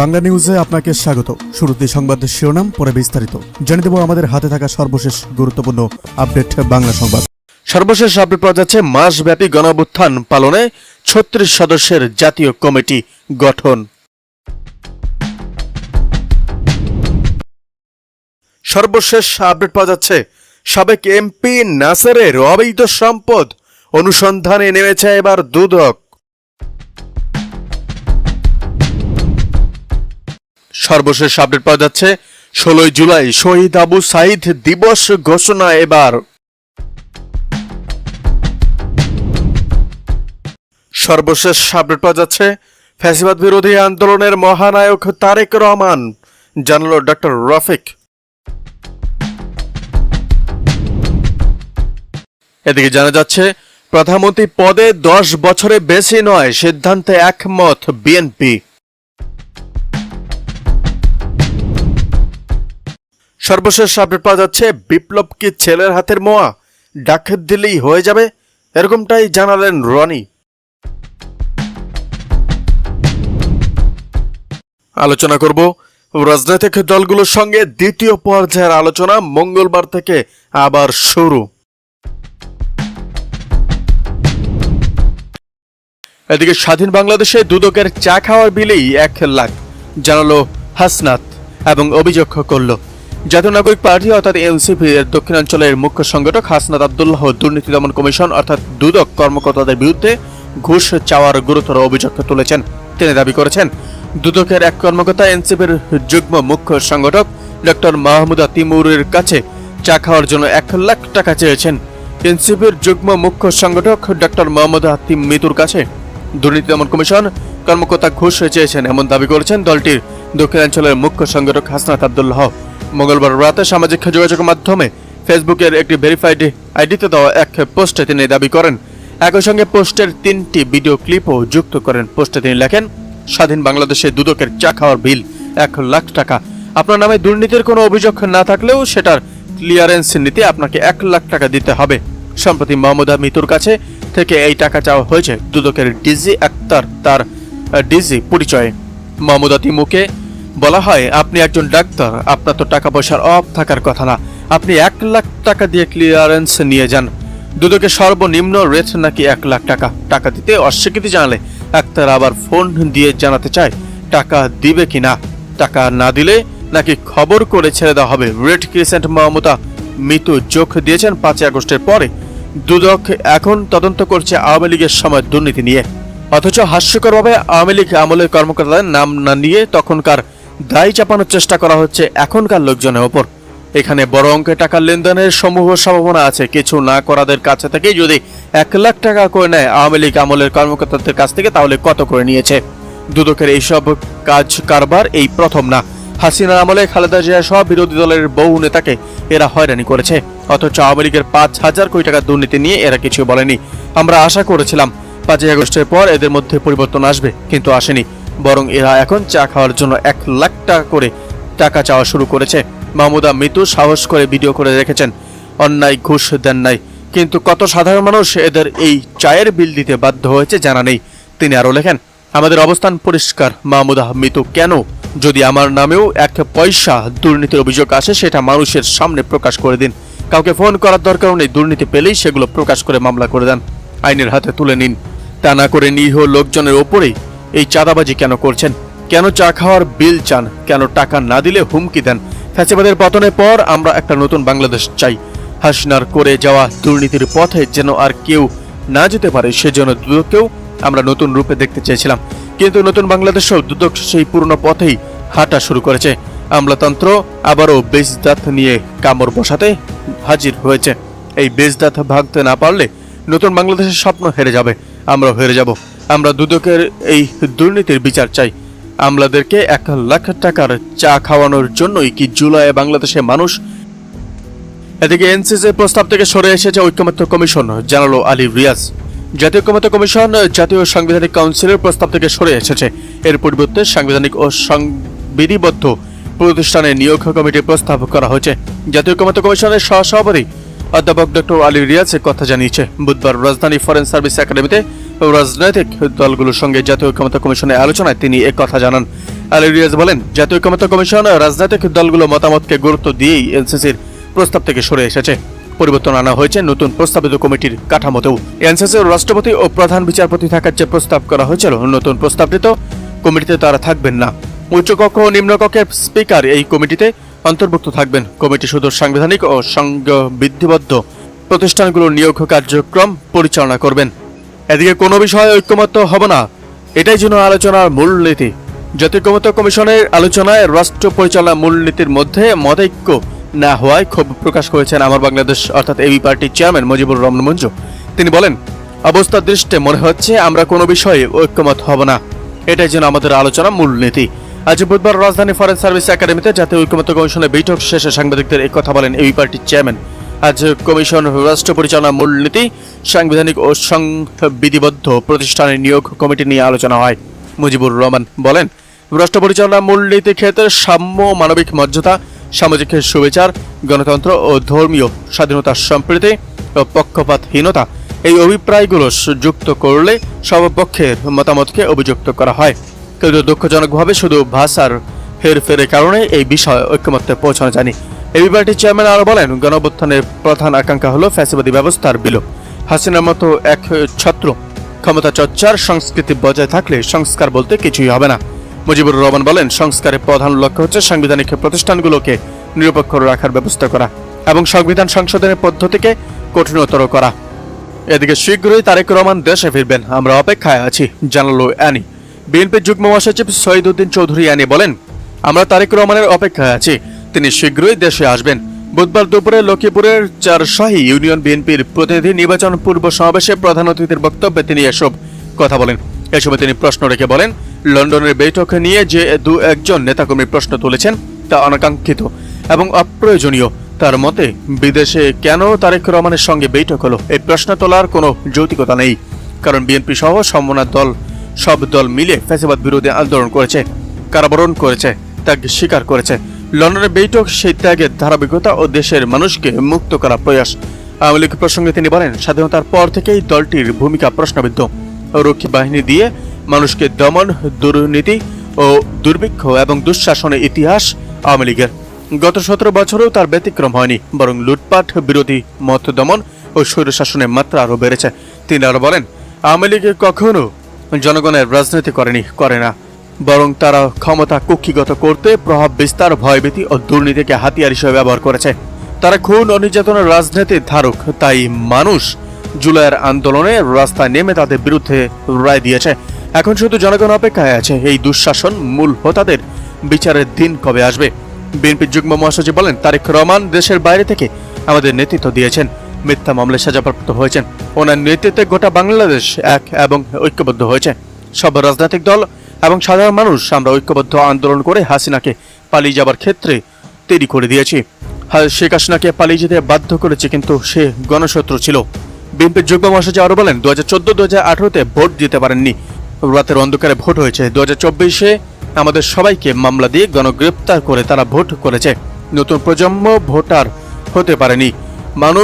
বাংলা নিউজে আপনাকে স্বাগত। শুরুতে সংবাদের শিরোনাম, পরে বিস্তারিত। জানিয়ে দেব আমাদের হাতে থাকা সর্বশেষ গুরুত্বপূর্ণ আপডেট বাংলা সংবাদ। সর্বশেষ আপডেট পাওয়া যাচ্ছে, মাসব্যাপী গণঅভ্যুত্থান পালনে ছত্রিশ সদস্যের জাতীয় কমিটি গঠন। সর্বশেষ আপডেট পাওয়া যাচ্ছে, সাবেক এমপি নাসেরের অবৈধ সম্পদ অনুসন্ধানে নেমেছে এবার দুদক। সর্বশেষ আপডেট পাওয়া যাচ্ছে। ষোলোই জুলাই শহীদ আবু সাইদ দিবস ঘোষণা এবার। সর্বশেষ আপডেট পাওয়া যাচ্ছে। ফ্যাসিবাদ বিরোধী আন্দোলনের মহানায়ক তারেক রহমান, জানালো ডক্টর রফিক। এদিকে জানা যাচ্ছে, প্রধানমন্ত্রী পদে দশ বছরে বেশি নয়, সিদ্ধান্তে একমত বিএনপি। সর্বশেষ আপডেট পাওয়া যাচ্ছে, বিপ্লব কি ছেলের হাতের মোয়া? ডাক দিলেই হয়ে যাবে? এরকমটাই জানালেন রনি। আলোচনা করব রাজনৈতিক দলগুলোর সঙ্গে দ্বিতীয় পর্যায়ের আলোচনা মঙ্গলবার থেকে আবার শুরু। এদিকে স্বাধীন বাংলাদেশে দুদকের চা খাওয়ার বিলেই এক লাখ, জানালো হাসনাত এবং অভিযোগ করল। জাতীয় নাগরিক পার্টি অর্থাৎ এনসিপি এর দক্ষিণাঞ্চলের মুখ্য সংগঠক হাসনাত আবদুল্লাহ দুর্নীতি দমন কমিশন অর্থাৎ দুদক কর্মকর্তাদের বিরুদ্ধে ঘুষ চাওয়ার গুরুতর অভিযোগ তুলেছেন। তিনি দাবি করেছেন, দুদকের এক কর্মকর্তা এনসিপির যুগ্ম মুখ্য সংগঠক ডক্টর মাহমুদা তিমুরের কাছে চা খাওয়ার জন্য এক লাখ টাকা চেয়েছেন। এনসিপির যুগ্ম মুখ্য সংগঠক ডক্টর মোহাম্মদ হাতিম মিতুর কাছে দুর্নীতি দমন কমিশন কর্মকর্তা ঘুষ চেয়েছেন এমন দাবি করেছেন দলটির দক্ষিণাঞ্চলের মুখ্য সংগঠক হাসনাত আবদুল্লাহ মঙ্গলবার রাতে সামাজিক যোগাযোগ মাধ্যমে ফেসবুকের একটি ভেরিফাইড আইডিতে দেওয়া এক পোস্টে তিনি দাবি করেন, একই সঙ্গে পোস্টের তিনটি ভিডিও ক্লিপও যুক্ত করেন। পোস্টে তিনি লেখেন, স্বাধীন বাংলাদেশে দুদকের চা খাওয়ার বিল এক লাখ টাকা। আপনার নামে দুর্নীতির কোনো অভিযোগ না থাকলেও সেটার ক্লিয়ারেন্স নিতে আপনাকে এক লাখ টাকা দিতে হবে। সম্প্রতি মাহমুদা মিতুর কাছে থেকে এই টাকা চাওয়া হয়েছে দুদকের ডিজি আক্তার, তার ডিজি পরিচয়ে। মাহমুদা তিমুকে বলা হয়, আপনি একজন ডাক্তার, আপনার তো টাকা পয়সার অভাব থাকার কথা না। আপনি এক লাখ টাকা দিয়ে ক্লিয়ারেন্স নিয়ে যান। দুদকের সর্বনিম্ন রেট নাকি এক লাখ টাকা? টাকা দিতে অস্বীকৃতি জানালে আক্তার আবার ফোন দিয়ে জানাতে চায়, টাকা দিবে কিনা? টাকা না দিলে নাকি খবর করে ছেড়ে দেওয়া হবে? রেড ক্রিসেন্ট মমতা মৃত্যু যোগ দিয়েছেন পাঁচই আগস্টের পরে। দুদক এখন তদন্ত করছে আওয়ামী লীগের সময় দুর্নীতি নিয়ে। অথচ হাস্যকরভাবে আওয়ামী লীগ আমলের কর্মকর্তাদের নাম না নিয়ে তখনকার দায় চাপানোর চেষ্টা করা হচ্ছে এখনকার লোকজনের ওপর। এখানে বড় অঙ্কের টাকার লেনদেনের সমূহ সম্ভাবনা আছে। কিছু না করাদের কাছে থেকে যদি এক লাখ টাকা করে নেয় আওয়ামী লীগ আমলের কর্মকর্তাদের কাছ থেকে, তাহলে কত করে নিয়েছে? দুদকের এইসব কাজ কারবার এই প্রথম না। হাসিনার আমলে খালেদা জিয়া সহ বিরোধী দলের বহু নেতাকে এরা হয়রানি করেছে। অথচ আওয়ামী লীগের পাঁচ হাজার কোটি টাকা দুর্নীতি নিয়ে এরা কিছু বলেনি। আমরা আশা করেছিলাম, পাঁচই আগস্টের পর এদের মধ্যে পরিবর্তন আসবে, কিন্তু আসেনি। বরং এরা এখন চা খাওয়ার জন্য এক লাখ টাকা করে টাকা চাওয়া শুরু করেছে। মাহমুদা মৃত্যু সাহস করে ভিডিও করে রেখেছেন। অন্যায় ঘুষ দেন নাই। কিন্তু কত সাধারণ মানুষ এদের এই চায়ের বিল দিতে বাধ্য হয়েছে জানা নেই। তিনি আরও লেখেন, আমাদের অবস্থান পরিষ্কার। মাহমুদা মৃত্যু কেন? যদি আমার নামেও এক পয়সা দুর্নীতির অভিযোগ আসে, সেটা মানুষের সামনে প্রকাশ করে দিন। কাউকে ফোন করার দরকার নেই। দুর্নীতি পেলেই সেগুলো প্রকাশ করে মামলা করে দেন। আইনের হাতে তুলে নিন। তা না করে নিরীহ লোকজনের ওপরেই এই চাঁদাবাজি কেন করছেন? কেন চা খাওয়ার বিল চান? কেন টাকা না দিলে হুমকি দেন? ফ্যাসিবাদের পতনের পর আমরা একটা নতুন বাংলাদেশ চাই। হাসিনার করে যাওয়া দুর্নীতির পথে যেন আর কেউ না যেতে পারে, সেজন্য দুদককেও আমরা নতুন রূপে দেখতে চেয়েছিলাম। কিন্তু নতুন বাংলাদেশেও দুদক সেই পুরনো পথেই হাঁটা শুরু করেছে। আমলাতন্ত্র আবারও বেজদাত নিয়ে কামড় বসাতে হাজির হয়েছে। এই বেজদাত ভাঙতে না পারলে নতুন বাংলাদেশের স্বপ্ন হেরে যাবে। আমরা হেরে যাব। আমরা দুদকের এই দুর্নীতির বিচার চাই। আমলাদেরকে এক লাখ টাকার চা খাওয়ানোর জন্যই কি জুলাই বাংলাদেশে মানুষ? এদিকে এনসিসি প্রস্তাব থেকে সরে এসেছে ঐক্যমত্য কমিশন, জানালো আলী রিয়াজ। জাতীয় ঐক্যমত্য কমিশন, জাতীয় সাংবিধানিক কাউন্সিলের প্রস্তাব থেকে সরে এসেছে। এর পরিবর্তে সাংবিধানিক ও সংবিধিবদ্ধ প্রতিষ্ঠানে নিয়োগ কমিটির প্রস্তাব করা হয়েছে। জাতীয় ঐক্যমত্য কমিশনের সহসভাপতি অধ্যাপক ডক্টর আলী রিয়াজ কথা জানিয়েছে। বুধবার রাজধানী ফরেন সার্ভিস একাডেমিতে রাজনৈতিক দলগুলোর সঙ্গে জাতীয় ক্ষমতা কমিশনের আলোচনায় তিনি কথা জানান। আলী রিয়াজ বলেন, জাতীয় ক্ষমতা কমিশন রাজনৈতিক দলগুলো মতামতকে গুরুত্ব দিয়েই এনসিসির প্রস্তাব থেকে সরে এসেছে। পরিবর্তন আনা হয়েছে নতুন প্রস্তাবিত কমিটির কাঠামোতেও। এনসিসির রাষ্ট্রপতি ও প্রধান বিচারপতি থাকার যে প্রস্তাব করা হয়েছিল, নতুন প্রস্তাবিত কমিটিতে তারা থাকবেন না। উচ্চকক্ষ ও নিম্নকক্ষের স্পিকার এই কমিটিতে অন্তর্ভুক্ত থাকবেন। কমিটি শুধু সাংবিধানিক ও সংবিধিবদ্ধ প্রতিষ্ঠানগুলোর নিয়োগ কার্যক্রম পরিচালনা করবেন। এদিকে কোনো বিষয়ে ঐক্যমত্য হবে না। এটাই যেন আলোচনার মূলনীতি জাতীয় ক্ষমতা কমিশনের আলোচনায় রাষ্ট্র পরিচালনা মূলনীতির মধ্যে মতৈক্য না হওয়ায় ক্ষোভ প্রকাশ করেছেন আমার বাংলাদেশ, অর্থাৎ এবি পার্টির চেয়ারম্যান মুজিবুর রহমান মঞ্জু। তিনি বলেন অবস্থার দৃষ্টে মনে হচ্ছে আমরা কোনো বিষয়ে ঐক্যমত হব না। এটাই যেন আমাদের আলোচনা মূলনীতি আজ বুধবার রাজধানী ফরেন সার্ভিস একাডেমিতে জাতীয় ঐক্যমত্য কমিশনের বৈঠক শেষে সাংবাদিকদের কথা বলেন এবি পার্টির চেয়ারম্যান। আজ কমিশন রাষ্ট্র পরিচালনা মূলনীতি, সাংবিধানিক ও সংবিধিবদ্ধ প্রতিষ্ঠানের নিয়োগ কমিটি নিয়ে আলোচনা হয়। মুজিবুর রহমান বলেন, রাষ্ট্র পরিচালনা মূলনীতি ক্ষেত্রে সাম্য মানবিক মর্যাদা, সামাজিক সুবিচার, গণতন্ত্র ও ধর্মীয় স্বাধীনতা সম্প্রীতি ও পক্ষপাতহীনতা এই অভিপ্রায়গুলো যুক্ত করলে সর্বপক্ষের মতামতকে অভিযুক্ত করা হয়। কিন্তু দুঃখজনকভাবে শুধু ভাষার হেরফেরের কারণে এই বিষয়ে ঐক্যমত্যে পৌঁছানো যায়নি। এবি পার্টির চেয়ারম্যান আরও বলেন, গণঅভ্যুত্থানের প্রধান আকাঙ্ক্ষা হলো ফ্যাসিবাদী ব্যবস্থার বিলোপ। হাসিনার মতো এক ছত্র ক্ষমতা চর্চার সংস্কৃতি বজায় থাকলে সংস্কার বলতে কিছুই হবে না। মুজিবুর রহমান বলেন, সংস্কারের প্রধান লক্ষ্য হচ্ছে সাংবিধানিক প্রতিষ্ঠানগুলোকে নিরপেক্ষ রাখার ব্যবস্থা করা এবং সংবিধান সংশোধনের পদ্ধতিকে কঠিনতর করা। এদিকে শীঘ্রই তারেক রহমান দেশে ফিরবেন। আমরা অপেক্ষায় আছি, জানালো অ্যানি। বিএনপির যুগ্ম মহাসচিব শহীদুদ্দিন চৌধুরী অ্যানি বলেন, আমরা তারেক রহমানের অপেক্ষায় আছি। তিনি শীঘ্রই দেশে আসবেন। বুধবার দুপুরে লক্ষ্মীপুরের চারশাহী ইউনিয়ন বিএনপির প্রতিনিধি নির্বাচন পূর্ব সমাবেশে প্রধান অতিথির বক্তব্যে তিনি এসব কথা বলেন। এ সময় তিনি প্রশ্ন রেখে বলেন, লন্ডনের বৈঠক নিয়ে যে দু একজন নেতাকর্মী প্রশ্ন তুলেছেন, তা অনাকাঙ্ক্ষিত এবং অপ্রয়োজনীয়। তার মতে, বিদেশে কেন তারেক রহমানের সঙ্গে বৈঠক হলো? এই প্রশ্ন তোলার কোনো যৌতিকতা নেই। কারণ বিএনপি সহ সমমনার দল, সব দল মিলে ফ্যাসিবাদ বিরোধী আন্দোলন করেছে, কারাবরণ করেছে, ত্যাগ স্বীকার করেছে। লন্ডনের বৈঠক সেই ত্যাগের ধারাবাহিকতা ও দেশের মানুষকে মুক্ত করা প্রয়াস। আওয়ামী লীগ প্রসঙ্গে তিনি বলেন, স্বাধীনতার পর থেকেই দলটির ভূমিকা প্রশ্নবিদ্ধ। রক্ষী বাহিনী দিয়ে মানুষকে দমন, দুর্নীতি ও দুর্ভিক্ষ এবং দুঃশাসনের ইতিহাস আওয়ামী লীগের। গত সতেরো বছরেও তার ব্যতিক্রম হয়নি, বরং লুটপাট, বিরোধী মত দমন ও স্বৈরশাসনের মাত্রা আরও বেড়েছে। তিনি আরও বলেন, আওয়ামী লীগ কখনো জনগণের রাজনীতি করেনি, করে না। বরং তারা ক্ষমতা কুক্ষিগত করতে প্রভাব, বিস্তার, ভয়ভীতি ও দুর্নীতিকে হাতিয়ার হিসেবে ব্যবহার করেছে। তারা খুন ও নির্যাতনের রাজনীতির ধারক। তাই মানুষ জুলাইয়ের আন্দোলনে রাস্তায় নেমে তাদের বিরুদ্ধে রায় দিয়েছে। এখন শুধু জনগণ অপেক্ষায় আছে। এই দুঃশাসন মূল হোতাদের বিচারের দিন কবে আসবে? বিএনপির যুগ্ম মহাসচিব বলেন, তারেক রহমান দেশের বাইরে থেকে আমাদের নেতৃত্ব দিয়েছেন। মিথ্যা মামলায় সাজাপ্রাপ্ত হয়েছেন। ওনার নেতৃত্বে গোটা বাংলাদেশ এক এবং ঐক্যবদ্ধ হয়েছে। সব রাজনৈতিক দল এবং সাধারণ মানুষ আমরা ঐক্যবদ্ধ আন্দোলন করে হাসিনাকে পালিয়ে যাবার ক্ষেত্রে তৈরি করে দিয়েছি। শেখ হাসিনাকে পালিয়ে যেতে বাধ্য করেছে কিন্তু সে গণশত্রু ছিল। বিএনপির যুগ্ম মহাসচিব আরও বলেন দু হাজার চোদ্দ দু হাজার আঠারোতে ভোট দিতে পারেননি। রাতের অন্ধকারে ভোট হয়েছে। দু হাজার চব্বিশে আমাদের সবাইকে মামলা দিয়ে গণগ্রেপ্তার করে তারা ভোট করেছে। নতুন প্রজন্ম ভোটার হতে পারেনি। মানুষ